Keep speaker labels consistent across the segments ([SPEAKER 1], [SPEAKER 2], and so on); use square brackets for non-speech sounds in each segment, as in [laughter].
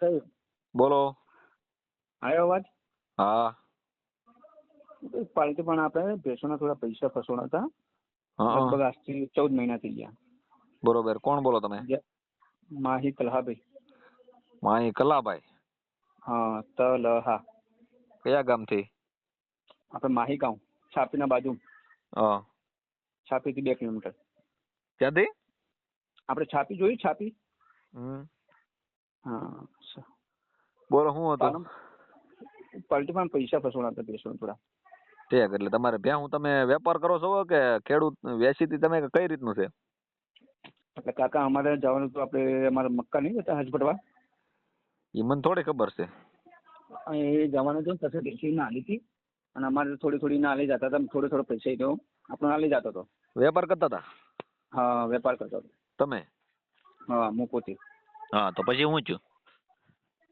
[SPEAKER 1] સાહેબ
[SPEAKER 2] બોલો
[SPEAKER 1] આવ્યો અવાજ
[SPEAKER 2] હા
[SPEAKER 1] એક પાર્ટી પણ આપણે ભેંસોના થોડા પૈસા ફસવાના હતા
[SPEAKER 2] હા
[SPEAKER 1] લગભગ આજથી ચૌદ મહિના થઈ ગયા
[SPEAKER 2] બરોબર કોણ બોલો તમે
[SPEAKER 1] માહી તલહાભાઈ
[SPEAKER 2] માહી કલાભાઈ
[SPEAKER 1] હા તલહા
[SPEAKER 2] કયા ગામથી
[SPEAKER 1] આપણે માહી ગાંવ છાપીના બાજુ
[SPEAKER 2] હા
[SPEAKER 1] છાપીથી બે કિલોમીટર
[SPEAKER 2] ક્યાંથી
[SPEAKER 1] આપણે છાપી જોઈ છાપી
[SPEAKER 2] હમ.
[SPEAKER 1] હા સ-
[SPEAKER 2] બોલો શું હતું?
[SPEAKER 1] પાર્ટીમાં પૈસા ફસવાના હતા ભેંસોના થોડા.
[SPEAKER 2] ઠીક એટલે તમારે ભેહું તમે વેપાર કરો છો કે ખેડૂત વેચીતી તમે કઈ રીતનું છે?
[SPEAKER 1] એટલે કાકા અમારે જવાનું હતું આપણે અમારે મક્કા નહીં હતા હજપટવા
[SPEAKER 2] એ મને થોડી ખબર છે.
[SPEAKER 1] એ જવાનું હતું પછી બેસી ના લીધી અને અમારે થોડી થોડી ના લઈ જતા હતા થોડો થોડો પૈસા તો આપણો લઈ જતો હતો.
[SPEAKER 2] વેપાર કરતા હતા?
[SPEAKER 1] હા વેપાર કરતો હતો.
[SPEAKER 2] તમે?
[SPEAKER 1] હા હું પોતે.
[SPEAKER 2] હા તો પછી હું છું.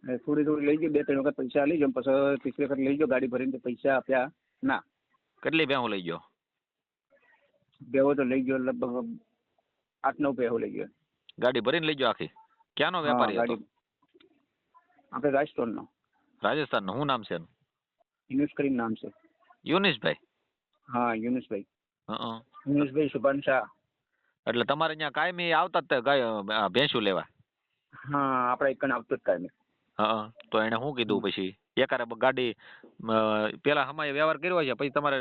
[SPEAKER 1] થોડી થોડી લઈ ગયો બે ત્રણ વખત પૈસા લઈ ગયો પછી ત્રીજી વખત લઈ ગયો ગાડી ભરીને તો પૈસા આપ્યા ના.
[SPEAKER 2] કેટલી ભેહું લઈ ગયો?
[SPEAKER 1] બેવો તો લઈ ગયો લગભગ આઠ નવ બેહો લઈ ગયો.
[SPEAKER 2] ગાડી ભરીને લઈ ગયો આખી? ક્યાંનો
[SPEAKER 1] હા,
[SPEAKER 2] વેપારી હતો?
[SPEAKER 1] ગાડી આપણે રાજસ્થાનનો.
[SPEAKER 2] રાજસ્થાનનો શું નામ છે એનું?
[SPEAKER 1] યુનુસ કરીને નામ છે.
[SPEAKER 2] યુનિસભાઈ?
[SPEAKER 1] હા યુનુસભાઈ.
[SPEAKER 2] હં.
[SPEAKER 1] યુનુસભાઈ સુભાન શાહ.
[SPEAKER 2] એટલે તમારે અહીંયા કાયમી આવતા જ તે ગાય આ ભેંસું લેવા?
[SPEAKER 1] હા આપણે એક આવતો જ કાંઈ
[SPEAKER 2] હા તો એને શું કીધું પછી? એકારે ગાડી પેલા હમાય વ્યવહાર કર્યો છે પછી તમારે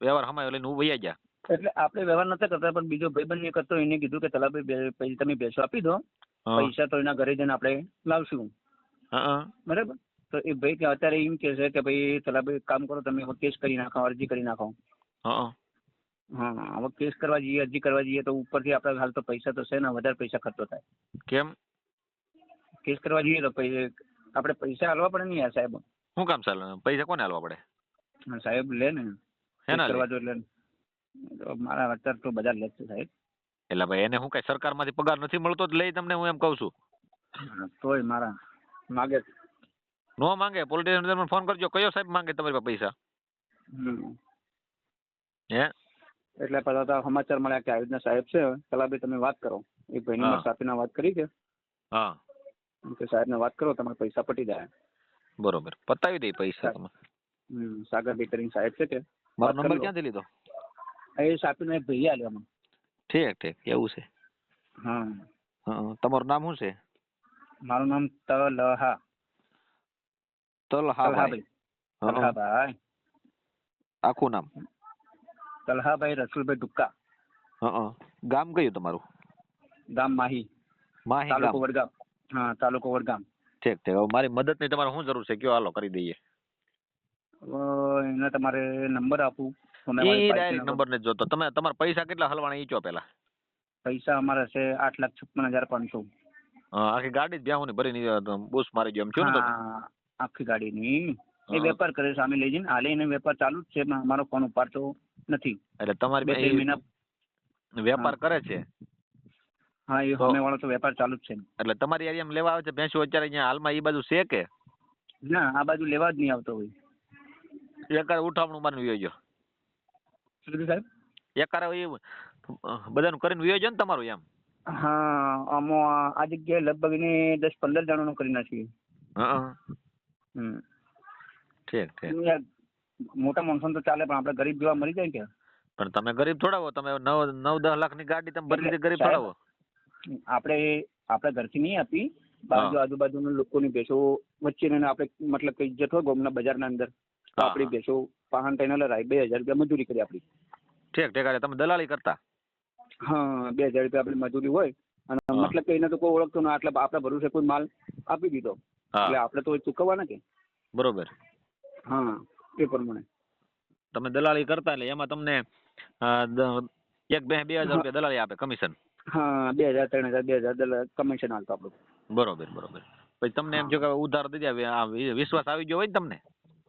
[SPEAKER 2] વ્યવહાર હમાયો લઈને ઊભી ગયા?
[SPEAKER 1] એટલે આપણે વ્યવહાર નતા કરતા પણ બીજો ભાઈબંધ એક હતો એને કીધું કે તલાભાઈ પછી તમે બેસો આપી દો પૈસા તો એના ઘરે જઈને આપણે લાવશું. બરાબર? તો એ ભાઈ કે અત્યારે એમ કે છે કે ભાઈ તલાભાઈ કામ કરો તમે કેસ કરી નાખો અરજી કરી નાખો.
[SPEAKER 2] હા
[SPEAKER 1] હા. હવે કેસ કરવા જઈએ અરજી કરવા જઈએ તો ઉપરથી આપણે હાલ તો પૈસા તો છે ને વધારે પૈસા ખર્ચો થાય.
[SPEAKER 2] કેમ?
[SPEAKER 1] કેસ કરવા જઈએ તો પછી આપણે પૈસા હાલવા પડે ને યાર સાહેબ.
[SPEAKER 2] શું કામ ચાલે? પૈસા કોને હાલવા પડે?
[SPEAKER 1] સાહેબ લે ને.
[SPEAKER 2] લે?
[SPEAKER 1] કરવા જો એટલે મારા અત્યારે તો બધા લે છે સાહેબ.
[SPEAKER 2] એટલે ભાઈ એને હું કઈ સરકારમાંથી પગાર નથી મળતો જ લઈ તમને હું એમ કહું છું?
[SPEAKER 1] તોય મારા માગે.
[SPEAKER 2] નો માંગે પોલિટિશિયન ફોન કરજો. કયો સાહેબ માંગે તમારી પાસે પૈસા. હે?
[SPEAKER 1] એટલે પેલા તો સમાચાર મળ્યા કે આવી રીતના સાહેબ છે. તલાભાઈ તમે વાત કરો. એક ભાઈને
[SPEAKER 2] હા.
[SPEAKER 1] મારી વાત કરી છે.
[SPEAKER 2] હા.
[SPEAKER 1] કે સાહેબને વાત કરો તમારા પૈસા પટી જાય.
[SPEAKER 2] બરોબર. પતાવી દે પૈસા તમે.
[SPEAKER 1] હમ, સાગરભાઈ કરીને સાહેબ છે કે?
[SPEAKER 2] મારો
[SPEAKER 1] વાત કરી
[SPEAKER 2] નંબર
[SPEAKER 1] લો.
[SPEAKER 2] ક્યાંથી લીધો?
[SPEAKER 1] એ સાપીનો એક ભાઈ આલ્યો મને
[SPEAKER 2] ઠીક ઠીક. એવું છે.
[SPEAKER 1] હા.
[SPEAKER 2] હા તમારું નામ શું છે?
[SPEAKER 1] મારું નામ તલહા.
[SPEAKER 2] તલહાભાઈ.
[SPEAKER 1] તલહાભાઈ.
[SPEAKER 2] હા, હા.
[SPEAKER 1] તલહાભાઈ.
[SPEAKER 2] આખું નામ?
[SPEAKER 1] તલહાભાઈ રસુલભાઈ ટુક્કા
[SPEAKER 2] હા, હા. ગામ કયું તમારું?
[SPEAKER 1] ગામ માહી.
[SPEAKER 2] માહી
[SPEAKER 1] તાલુકો
[SPEAKER 2] ગામ.
[SPEAKER 1] વડગામ. હા તાલુકો વડગામ.
[SPEAKER 2] ઠીક ઠીક. હવે મારી મદદની તમારે શું જરૂર છે? કયો હાલો કરી દઈએ.
[SPEAKER 1] એના તમારે નંબર આપું
[SPEAKER 2] એ ડાયરેક્ટ નંબર. ને જોતો. તમે તમારા પૈસા કેટલા હલવાના ઈચો પેલા
[SPEAKER 1] પૈસા અમારા છે આઠ લાખ છપ્પન હજાર પાંચસો.
[SPEAKER 2] આખી ગાડી જ ಬ್ಯಾહુની ભરીને બુસ મારી ગયો એમ છું ને
[SPEAKER 1] આખી ગાડીની. એ વેપાર કરે સામે લઈ જઈને. હાલે એને વેપાર ચાલુ જ છે મારો ફોન ઉપાડતો નથી.
[SPEAKER 2] એટલે તમારી
[SPEAKER 1] બે મહિના
[SPEAKER 2] વેપાર કરે છે?
[SPEAKER 1] હા એ સામે વાળો તો વેપાર ચાલુ જ છે
[SPEAKER 2] એટલે તમારી એરિયામાં લેવા આવે છે ભેંસો અત્યારે અહીંયા હાલમાં એ બાજુ છે કે?
[SPEAKER 1] ના આ બાજુ લેવા જ નહીં આવતો હોય.
[SPEAKER 2] એકારે ઉઠામણું માનું વયો ગયો
[SPEAKER 1] શું કીધું સાહેબ?
[SPEAKER 2] એકારે એ બધાનું કરીને વયો ને તમારું એમ?
[SPEAKER 1] હા આમો આ જગ્યાએ લગભગ ને દસ પંદર જણાનું કરી નાખીએ.
[SPEAKER 2] હા
[SPEAKER 1] હમ.
[SPEAKER 2] ઠીક ઠીક.
[SPEAKER 1] મોટા માણસો તો ચાલે પણ આપણે ગરીબ જોવા મળી જાય કે
[SPEAKER 2] પણ તમે ગરીબ થોડાવો તમે નવ નવ દસ લાખની ગાડી તમે ભરી ગરીબ
[SPEAKER 1] સાહેબ,
[SPEAKER 2] થોડા હો.
[SPEAKER 1] આપણે આપણે ઘરથી નહીં આપી બાજુ. આજુબાજુના લોકોની ભેંસો વચ્ચે આપણે મતલબ કે જતો હોય ગામના બજારના અંદર તો આપણી. ભેંસો પાહન થઈને લડાય બે હજાર રૂપિયા મજૂરી કરી આપણી.
[SPEAKER 2] ઠીક ઠીક એટલે તમે દલાલી કરતા?
[SPEAKER 1] હા બે હજાર રૂપિયા આપણી મજૂરી હોય અને મતલબ કે એને તો કોઈ ઓળખતો ના એટલે આપણા ભરોસે કોઈ માલ આપી દીધો. એટલે આપણે તો ચૂકવવાના કે?
[SPEAKER 2] બરોબર.
[SPEAKER 1] હા એ પ્રમાણે.
[SPEAKER 2] તમે દલાલી કરતા એટલે એમાં તમને એક બે બે હજાર રૂપિયા દલાલી આપે કમિશન.
[SPEAKER 1] હા બે હજાર ત્રણ હજાર બે હજાર કમિશન આવતો આપણું.
[SPEAKER 2] બરોબર બરોબર. પછી તમને એમ જો કે ઉધાર દીધા વિશ્વાસ આવી ગયો હોય તમને?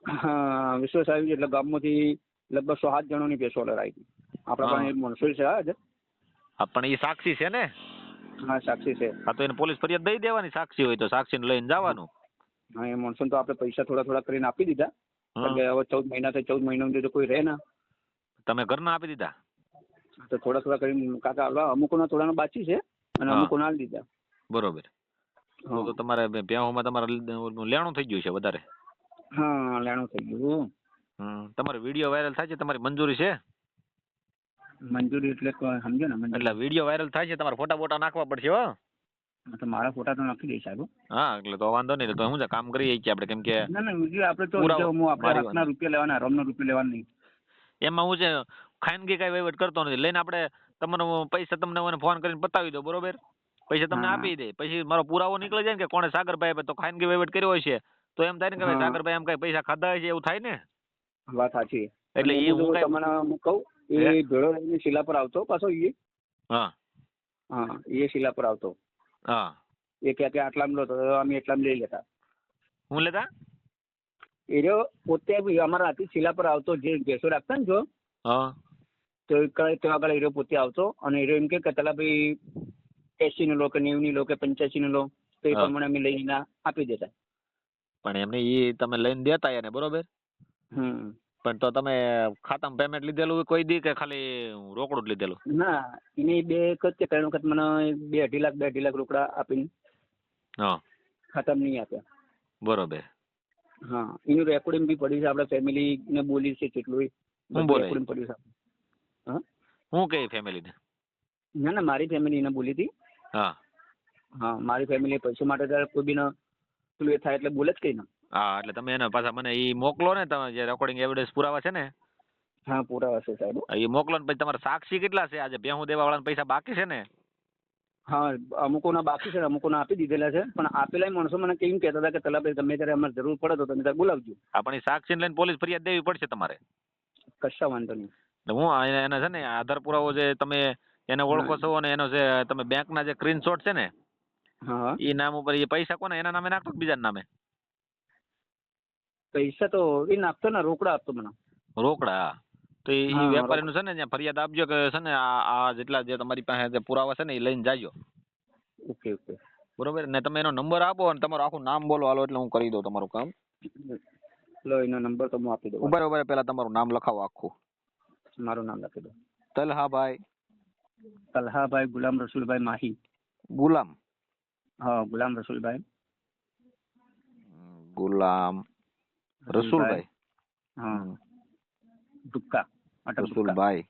[SPEAKER 1] હા વિશ્વાસ આવી ગયો એટલે ગામમાંથી લગભગ સો સાત જણોની ભેંસો લડાઈ હતી. આપણા. પાસે માણસો છે હા
[SPEAKER 2] પણ એ સાક્ષી છે ને?
[SPEAKER 1] હા સાક્ષી છે.
[SPEAKER 2] હા તો એને પોલીસ ફરિયાદ દઈ દેવાની સાક્ષી હોય તો સાક્ષીને લઈને જવાનું.
[SPEAKER 1] હા એ માણસો તો આપણે પૈસા થોડા થોડા કરીને આપી દીધા. એટલે હવે ચૌદ મહિના થઈ ચૌદ મહિનામાં જો કોઈ રહે ના.
[SPEAKER 2] તમે ઘરના આપી દીધા?
[SPEAKER 1] તો થોડા થોડા કરીને કાકા હાલવા અમુકોના થોડાના બાકી છે અને. અમુકોના હાલ દીધા.
[SPEAKER 2] બરોબર. તો તમારે ભેહોમાં તમારે લેણું થઈ ગયું છે વધારે?
[SPEAKER 1] હા લેણું થઈ ગયું.
[SPEAKER 2] તમારો વીડિયો વાયરલ થાય છે તમારી મંજૂરી છે?
[SPEAKER 1] મંજૂરી એટલે સમજો ને
[SPEAKER 2] એટલે વીડિયો વાયરલ થાય છે તમારે ફોટા બોટા નાખવા પડશે હો.
[SPEAKER 1] તો મારા ફોટા તો નાખી દઈશ સાહેબ
[SPEAKER 2] હા એટલે તો વાંધો નહીં તો હું કામ કરીએ છીએ આપણે કેમ કે
[SPEAKER 1] ના ના વીડિયો આપણે તો હું આપણે રૂપિયા લેવાના રમના રૂપિયા લેવાના નહીં.
[SPEAKER 2] એમાં હું છે ખાનગી કઈ વહીવટ કરતો નથી. લઈને આપણે તમને પૈસા તમને મને ફોન કરીને બતાવી દો બરોબર? પૈસા તમને આપી દે. પછી મારો પુરાવો નીકળી જાય ને કે કોણે સાગરભાઈ તો ખાનગી વહીવટ કર્યો હશે તો એમ થાય ને કે સાગરભાઈ એમ કઈ પૈસા ખાધા હશે એવું થાય ને?
[SPEAKER 1] વાત સાચી.
[SPEAKER 2] એટલે એ
[SPEAKER 1] હું તમને હું કહું એ ભેળો લઈને શિલા પર આવતો પાછો એ
[SPEAKER 2] હા.
[SPEAKER 1] હા એ શિલા પર આવતો.
[SPEAKER 2] હા.
[SPEAKER 1] એ કે આટલામાં લો તો અમે એટલામાં લઈ લેતા.
[SPEAKER 2] હું લેતા?
[SPEAKER 1] એ પોતે અમારા હાથી શિલા પર આવતો જે ભેસો રાખતા ને જો.
[SPEAKER 2] હા.
[SPEAKER 1] તો કઈ આગળ હીરો પોતે આવતો અને હીરો એમ કે પેલા ભાઈ એસી નો લો કે નેવું ની લો કે પંચ્યાસી નો લો તો એ પ્રમાણે અમે લઈને આપી દેતા.
[SPEAKER 2] પણ એમને એ તમે લઈને દેતા એને બરોબર?
[SPEAKER 1] હમ.
[SPEAKER 2] પણ તો તમે ખાતામાં પેમેન્ટ લીધેલું કોઈ દી કે ખાલી રોકડું જ લીધેલું?
[SPEAKER 1] ના એને બે વખત કે ત્રણ વખત મને બે અઢી લાખ બે અઢી લાખ રોકડા આપીને
[SPEAKER 2] હા.
[SPEAKER 1] ખાતામાં નહીં આપ્યા.
[SPEAKER 2] બરોબર.
[SPEAKER 1] હા એનું રેકોર્ડિંગ બી પડ્યું છે આપડે ફેમિલી ને બોલી છે કેટલું રેકોર્ડિંગ પડ્યું છે. હા?
[SPEAKER 2] હું કે ફેમિલીને?
[SPEAKER 1] ના ના મારી ફેમિલી એને બોલી હતી.
[SPEAKER 2] હા.
[SPEAKER 1] હા મારી ફેમિલી પૈસા માટે ત્યારે કોઈ બી ન પેલું એ થાય એટલે બોલે જ કઈ ના.
[SPEAKER 2] હા એટલે તમે એને પાછા મને એ મોકલો ને તમે જે રેકોર્ડિંગ એવિડન્સ પુરાવા છે ને.
[SPEAKER 1] હા પુરાવા છે સાહેબ.
[SPEAKER 2] એ મોકલો ને પછી તમારા સાક્ષી કેટલા છે? આજે ભેહું દેવા વાળાના પૈસા બાકી છે ને?
[SPEAKER 1] હા અમુકોના બાકી છે અમુકો અમુકોના આપી દીધેલા છે પણ આપેલા માણસો મને કેમ કહેતા હતા કે તલા ભાઈ તમે ત્યારે અમારે જરૂર પડે તો તમે ત્યારે બોલાવજો.
[SPEAKER 2] આપણી સાક્ષી લઈને પોલીસ ફરિયાદ દેવી પડશે તમારે.
[SPEAKER 1] કશા વાંધો નહીં.
[SPEAKER 2] હું એને છે ને આધાર પુરાવો જે તમે એને ઓળખો છો અને એનો જે તમે બેંકના જે સ્ક્રીનશોટ છે ને એ નામ ઉપર એ પૈસા કોને એના નામે નાખો બીજા બીજાના નામે?
[SPEAKER 1] પૈસા તો એ નાખતો ને રોકડા આપતો મને.
[SPEAKER 2] રોકડા? તો એ
[SPEAKER 1] વેપારી
[SPEAKER 2] વેપારીનું છે ને ત્યાં ફરિયાદ આપજો કે છે ને આ આ જેટલા જે તમારી પાસે જે પુરાવા છે ને એ લઈને જાજો.
[SPEAKER 1] Okay okay.
[SPEAKER 2] બરોબર? ને તમે એનો નંબર આપો અને તમારું આખું નામ બોલો. હાલો એટલે હું કરી દઉં તમારું કામ.
[SPEAKER 1] લો એનો નંબર તો હું આપી દઉં.
[SPEAKER 2] ઊભા ઊભા પહેલા તમારું નામ લખાવો આખું.
[SPEAKER 1] મારું નામ લખી દો.
[SPEAKER 2] તલહાભાઈ.
[SPEAKER 1] તલહાભાઈ ગુલામ રસુલભાઈ માહી.
[SPEAKER 2] ગુલામ.
[SPEAKER 1] હા ગુલામ રસુલભાઈ.
[SPEAKER 2] ગુલામ રસુલભાઈ.
[SPEAKER 1] હા. દુક્કા
[SPEAKER 2] રસુલભાઈ.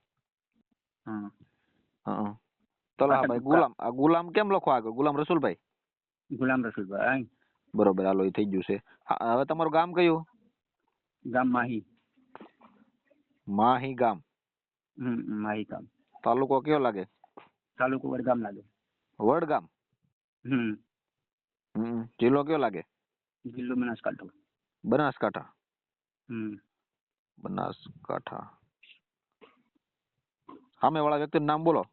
[SPEAKER 1] હા.
[SPEAKER 2] હા તલહાભાઈ ગુલામ આ ગુલામ કેમ લખો આગળ? ગુલામ રસુલભાઈ?
[SPEAKER 1] ગુલામ રસુલભાઈ
[SPEAKER 2] બરોબર હાલો એ થઈ ગયું છે. હવે તમારું ગામ કયું?
[SPEAKER 1] ગામ માહી.
[SPEAKER 2] માહી ગામ.
[SPEAKER 1] હમ માહી ગામ
[SPEAKER 2] તાલુકો કયો લાગે?
[SPEAKER 1] તાલુકો વડગામ લાગે.
[SPEAKER 2] વડગામ?
[SPEAKER 1] હમ.
[SPEAKER 2] હમ. જિલ્લો કયો લાગે?
[SPEAKER 1] જિલ્લો બનાસકાંઠો.
[SPEAKER 2] બનાસકાંઠા?
[SPEAKER 1] હમ.
[SPEAKER 2] બનાસકાંઠા. સામે વાળા વ્યક્તિનું નામ બોલો.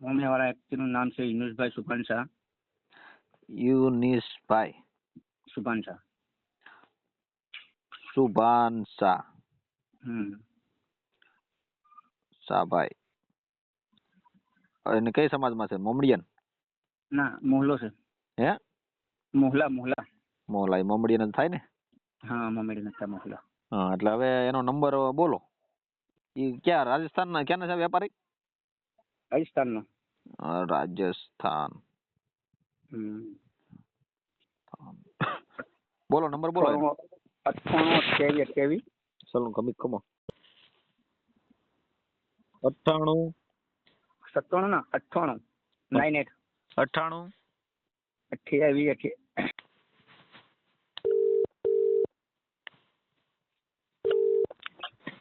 [SPEAKER 1] સામે વાળા વ્યક્તિનું નામ છે યુનુસભાઈ સુભાન શાહ.
[SPEAKER 2] યુનિસભાઈ.
[SPEAKER 1] સુભાન શાહ.
[SPEAKER 2] સુભાન શાહ.
[SPEAKER 1] હમ.
[SPEAKER 2] શાહભાઈ અને કઈ સમાજમાં છે? મોમડિયન
[SPEAKER 1] ના મોહલો છે.
[SPEAKER 2] હે?
[SPEAKER 1] મોહલા મોહલા.
[SPEAKER 2] મોહલા એ મોમડિયન જ થાય ને?
[SPEAKER 1] હા મમડિયન જ થાય મોહલા.
[SPEAKER 2] હા એટલે હવે એનો નંબર બોલો. એ ક્યાં રાજસ્થાનના ક્યાંના છે વેપારી?
[SPEAKER 1] રાજસ્થાનનો.
[SPEAKER 2] નો રાજસ્થાન. [coughs] બોલો નંબર બોલો.
[SPEAKER 1] અઠ્ઠાણું અઠ્યાવીસ અઠ્યાવીસ.
[SPEAKER 2] ચલો કમી કમો અઠ્ઠાણું?
[SPEAKER 1] સત્તાણું ના અઠ્ઠાણું. નાઇન એટ
[SPEAKER 2] અઠ્ઠાણું?
[SPEAKER 1] અઠ્યાવીસ અઠ્યા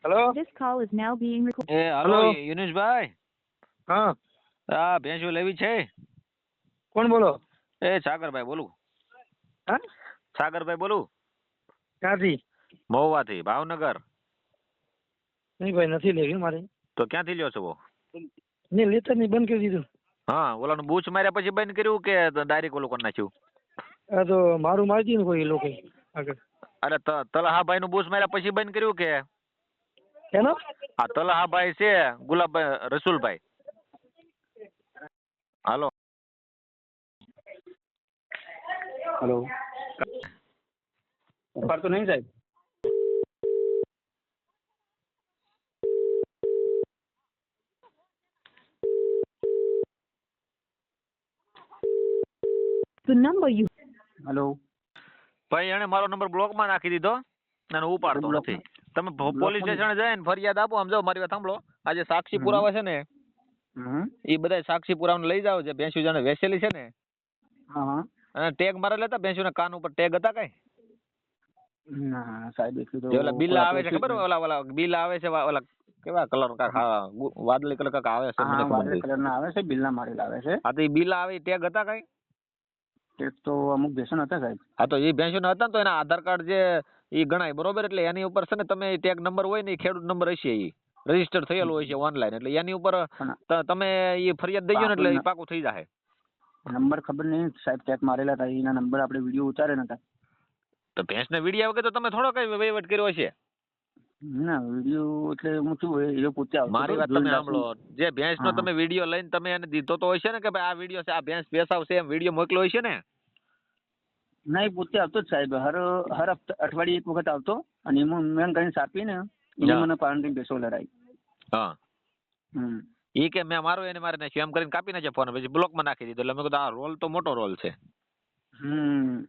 [SPEAKER 1] hello
[SPEAKER 3] This call is now being recorded.
[SPEAKER 2] એ હાલો
[SPEAKER 1] Hello.
[SPEAKER 2] યુનુસભાઈ
[SPEAKER 1] હા.
[SPEAKER 2] આ ભેંસો લેવી છે?
[SPEAKER 1] કોણ બોલો?
[SPEAKER 2] એ સાગરભાઈ બોલું.
[SPEAKER 1] હા?
[SPEAKER 2] સાગરભાઈ બોલું?
[SPEAKER 1] ક્યાંથી?
[SPEAKER 2] મહુવાથી ભાવનગર.
[SPEAKER 1] નહીં ભાઈ નથી લેવી મારે.
[SPEAKER 2] તો ક્યાંથી લ્યો છો
[SPEAKER 1] ને લેતા નહીં બંધ કરી દીધું.
[SPEAKER 2] હા ઓલાનું બૂચ માર્યા પછી બંધ કર્યું કે ડાયરેક્ટ ઓલું કરી નાખ્યું?
[SPEAKER 1] આ તો મારું મારી દીધું કોઈ એ લોકો આગળ.
[SPEAKER 2] અરે તલહાભાઈ નું બૂચ માર્યા પછી બંધ કર્યું કે?
[SPEAKER 1] એનો?
[SPEAKER 2] આ તલહાભાઈ છે ગુલાબભાઈ રસુલભાઈ. હાલો.
[SPEAKER 1] હેલો. તો નહીં સાહેબ?
[SPEAKER 3] The number you
[SPEAKER 1] હેલો
[SPEAKER 2] ભાઈ એને મારો નંબર બ્લોકમાં નાખી દીધો અને ઉપાડતો નથી. તમે પોલીસ સ્ટેશન જઈને ફરિયાદ આપો આમ જો મારી વાત સાંભળો. આજે સાક્ષી પુરાવા છે ને એ બધા સાક્ષી પુરાવા લઈ જાવ જે ભેંસુ જાણે વેસેલી છે ને
[SPEAKER 1] હા હા.
[SPEAKER 2] અને ટેગ મારેલા હતા ભેંસુના કાન ઉપર ટેગ હતા કઈ?
[SPEAKER 1] ના સાહેબ એટલું તો
[SPEAKER 2] ઓલા બિલ આવે છે ખબર ઓલા ઓલા બિલ આવે છે ઓલા કેવા કલર કાક વાદળી કલર કાક આવે છે
[SPEAKER 1] વાદળી
[SPEAKER 2] કલર
[SPEAKER 1] ના આવે છે બિલ ના મારેલા આવે છે.
[SPEAKER 2] આ તો બિલ આવે ટેગ હતા કઈ?
[SPEAKER 1] એક તો અમુક વ્યસન હતા સાહેબ.
[SPEAKER 2] હા તો એ ભેંસુના હતા ને તો એના આધાર કાર્ડ જે એ ગણાય બરોબર? એટલે એની ઉપર છે ને તમે ટેગ નંબર હોય ને એ ખેડૂત નંબર હશે એ રજિસ્ટર થયેલું હોય છે ઓનલાઈન એટલે એની ઉપર તમે એ ફરિયાદ દઈ ને એટલે પાકું થઈ જાય
[SPEAKER 1] નંબર ખબર નહીં સાહેબ ચેક મારેલા હતા એના નંબર આપણે વીડિયો ઉતારે નતા.
[SPEAKER 2] તો ભેંસને વીડિયા વગર તો તમે થોડો કઈ વહીવટ કર્યો છે
[SPEAKER 1] ના વીડિયો એટલે હું શું હોય એ પોતે
[SPEAKER 2] મારી વાત તમે સાંભળો જે ભેંસનો. તમે વીડિયો લઈને તમે એને દીધો તો હશે ને કે ભાઈ આ વીડિયો છે આ ભેંસ બેસાવશે એમ વીડિયો મોકલ્યો છે ને
[SPEAKER 1] ના? એ પોતે આવતો જ સાહેબ. હર હર હપ્તા અઠવાડિયે એક વખત આવતો અને એમાં મેં કરીને સાપીને એને મને પાલનથી બેસો લડાઈ.
[SPEAKER 2] હા.
[SPEAKER 1] હમ.
[SPEAKER 2] ઈ કે મેં મારો એને મારે નાખ્યો. એમ કરીને કાપી નાખ્યો ફોન પછી બ્લોકમાં નાખી દીધો. એટલે મેં કીધું આ રોલ તો મોટો રોલ છે.
[SPEAKER 1] હમ.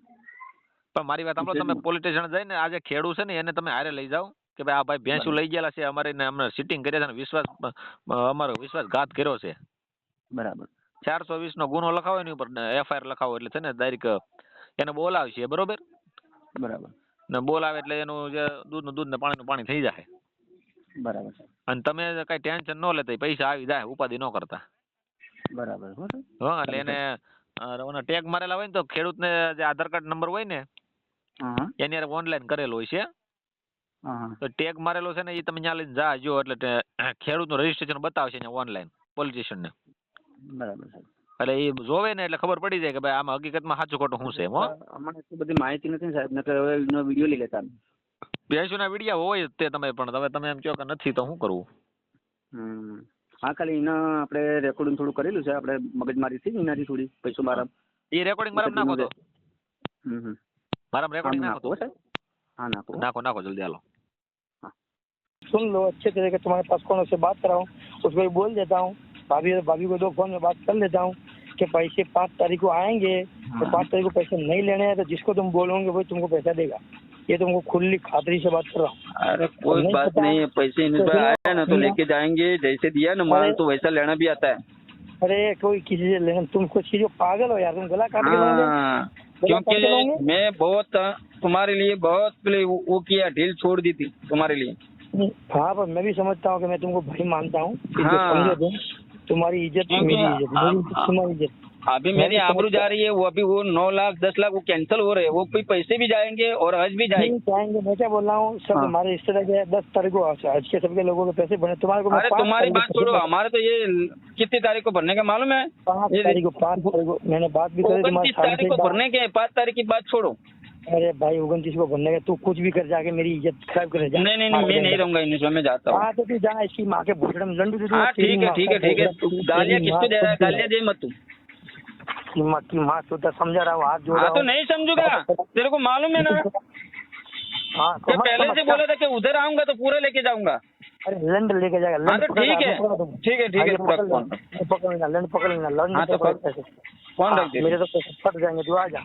[SPEAKER 2] પણ મારી વાત સાંભળો તમે પોલીસ સ્ટેશન જઈને આજે ખેડૂ છે ને એને તમે હારે લઈ જાઓ. કે ભાઈ આ ભાઈ ભેંસું લઈ ગયેલા છે અમારે અમને સિટિંગ કર્યા છે અને વિશ્વાસ અમારો વિશ્વાસઘાત કર્યો છે.
[SPEAKER 1] બરાબર.
[SPEAKER 2] ચારસો વીસ નો ગુનો લખાવો એની ઉપર એફઆઈઆર લખાવો એટલે છે ને ડાયરેક્ટ એને બોલાવશે બરોબર?
[SPEAKER 1] બરાબર.
[SPEAKER 2] ને બોલાવે એટલે એનું જે દૂધનું દૂધ ને પાણીનું પાણી થઈ જાય.
[SPEAKER 1] બરાબર.
[SPEAKER 2] અને તમે કઈ ટેન્શન ન લેતા પૈસા આવી જાય ઉપાધિ ન કરતા.
[SPEAKER 1] બરાબર હા
[SPEAKER 2] એટલે એને ઓના ટેગ મારેલા હોય ને તો ખેડૂતને જે આધાર કાર્ડ નંબર હોય ને એની યાર ઓનલાઈન કરેલો હોય છે. તો ટેગ મારેલો છે ને એ તમે ત્યાં લઈને જાજો એટલે ખેડૂત ખેડૂતનું રજીસ્ટ્રેશન બતાવશે ઓનલાઈન પોલિટિશિયન ને
[SPEAKER 1] બરાબર
[SPEAKER 2] એટલે એ જોવે ને એટલે ખબર પડી જાય કે ભાઈ આમાં હકીકતમાં સાચું ખોટું શું છે એમ હો
[SPEAKER 1] અમને એટલી બધી માહિતી નથી ને સાહેબ નકર હવે એનો વિડીયો લઈ લેતા
[SPEAKER 2] ભેંસુના વિડીયા હોય જ તે તમે પણ હવે તમે એમ કહો કે નથી તો શું કરવું
[SPEAKER 1] હમ હા ખાલી એના આપણે રેકોર્ડિંગ થોડું કરેલું છે આપણે મગજમારી થઈ ને એનાથી થોડી પૈસો મારા
[SPEAKER 2] એ રેકોર્ડિંગ મારામાં નાખો તો
[SPEAKER 1] હમ હમ
[SPEAKER 2] મારામાં રેકોર્ડિંગ
[SPEAKER 1] હા,
[SPEAKER 2] નાખો
[SPEAKER 1] નાખો
[SPEAKER 2] તો
[SPEAKER 1] સાહેબ હા નાખો
[SPEAKER 2] નાખો નાખો જલ્દી હાલો
[SPEAKER 4] सुन लो अच्छे तरीके से तुम्हारे पास कौन से बात कराऊं उसको भी बोल देता हूँ भाभी भाभी को दो फ़ोन में बात कर लेता हूँ कि पैसे पाँच तारीख को आएँगे तो पाँच तारीख को पैसे नहीं लेने हैं तो जिसको तुम बोलोगे वही तुमको पैसा देगा। ये तुमको खुली खातरी से बात कर रहा हूँ।
[SPEAKER 1] अरे कोई
[SPEAKER 4] नहीं
[SPEAKER 1] बात नहीं है पैसे इन
[SPEAKER 4] तो
[SPEAKER 1] पर आया ना तो लेके जाएँगे जैसे दिया ना माल तो वैसा लेना भी आता है।
[SPEAKER 4] अरे कोई किसी से लेना तुम कुछ चीज़ों पागल हो यार तुम गला काट के
[SPEAKER 1] हाँ क्योंकि मैं बहुत तुम्हारे लिए बहुत वो वो किया ढील छोड़ दी थी तुम्हारे लिए।
[SPEAKER 4] हाँ पर मैं भी समझता हूँ कि मैं तुमको भाई मानता हूँ
[SPEAKER 1] हाँ।
[SPEAKER 4] तुम्हारी इज़्ज़त मेरी इज़्ज़त मेरी तुम्हारी इज़्ज़त।
[SPEAKER 1] अभी मेरी आबरू जा रही है वो अभी वो नौ लाख दस लाख वो कैंसिल हो रहे हैं वो कोई पैसे भी जाएँगे और हज भी जाएँगे।
[SPEAKER 4] जाएँगे मैं क्या बोल रहा हूँ सब
[SPEAKER 1] हाँ।
[SPEAKER 4] हमारे रिश्तेदार के दस तारीख को आज के सबके लोगों के पैसे भरे तुम्हारे को
[SPEAKER 1] अरे तुम्हारी बात छोड़ो हमारे तो ये कितनी तारीख को भरने का मालूम है?
[SPEAKER 4] पाँच तारीख को पाँच तारीख को मैंने बात भी करी तुम्हारे
[SPEAKER 1] तारीख को भरने के पाँच तारीख की बात छोड़ो।
[SPEAKER 4] अरे भाई उनतीस को भरने का तू कुछ भी कर जाके मेरी इज़्ज़त खराब कर जा।
[SPEAKER 1] नहीं नहीं नहीं मैं नहीं रहूँगा इन मैं जाता हूँ।
[SPEAKER 4] हाँ तो तू जा इसकी माँ के भोजन में लंडू
[SPEAKER 1] हाँ ठीक है ठीक है ठीक है। तू गालियाँ किसको दे रहा है? गालियाँ दे मत तू।
[SPEAKER 4] की माँ की माँ तो समझा रहा हूँ हाथ जोड़
[SPEAKER 1] हाँ तो नहीं समझूँगा। तेरे को मालूम है ना?
[SPEAKER 4] हाँ तो
[SPEAKER 1] पहले से बोला था कि उधर आऊँगा तो पूरा लेके जाऊँगा।
[SPEAKER 4] अरे लंड लेके जाएगा
[SPEAKER 1] हाँ
[SPEAKER 4] लंड
[SPEAKER 1] तो
[SPEAKER 4] पकड़
[SPEAKER 1] ठीक है। ठीक है ठीक
[SPEAKER 4] हाँ,
[SPEAKER 1] है तू
[SPEAKER 4] पकड़ लेना, लेना लंड पकड़ लेना लंड
[SPEAKER 1] हाँ, तो
[SPEAKER 4] पकड़ हाँ,
[SPEAKER 1] रख दे?
[SPEAKER 4] मेरे तो फट जाएँगे तू आ जा।